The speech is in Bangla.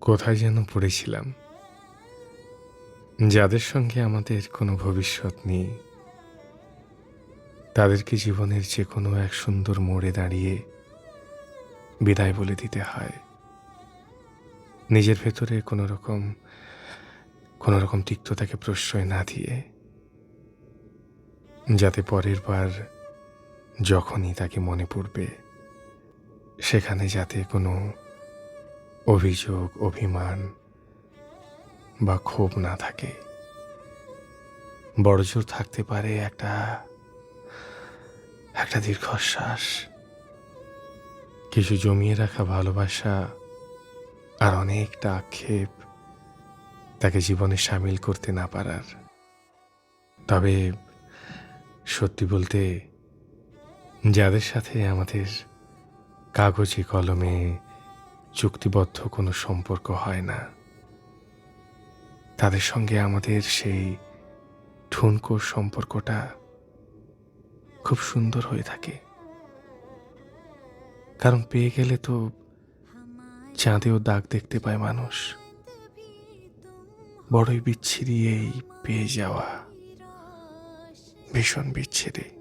কোথায় যেন পড়েছিলাম। যাদের সঙ্গে আমাদের কোনো ভবিষ্যৎ নেই, তাদেরকে জীবনের যে কোনো এক সুন্দর মোড়ে দাঁড়িয়ে বিদায় বলে দিতে হয়। নিজের ভেতরে কোনো রকম কোনো রকম তিক্ততাকে প্রশ্রয় না দিয়ে, যাতে পরের বার যখনই তাকে মনে পড়বে, সেখানে যাতে কোনো অভিযোগ, অভিমান বা ক্ষোভ না থাকে। বড়জোর থাকতে পারে একটা একটা দীর্ঘশ্বাস। কিছু জমিয়ে রাখা ভালোবাসা আর অনেকটা আক্ষেপ তাকে জীবনে সামিল করতে না পারার। তবে সত্যি বলতে যাদের সাথে আমাদের কাগজে কলমে চুক্তিবদ্ধ কোনো সম্পর্ক হয় না। তাদের সঙ্গে আমাদের সেই ঠুনকোর সম্পর্কটা খুব সুন্দর হয়ে থাকে। কারণ পেয়ে গেলে তো চাঁদেও দাগ দেখতে পায় মানুষ। বড়ই বিচ্ছিরি এই পেয়ে যাওয়া। ভীষণ বিচ্ছিরি।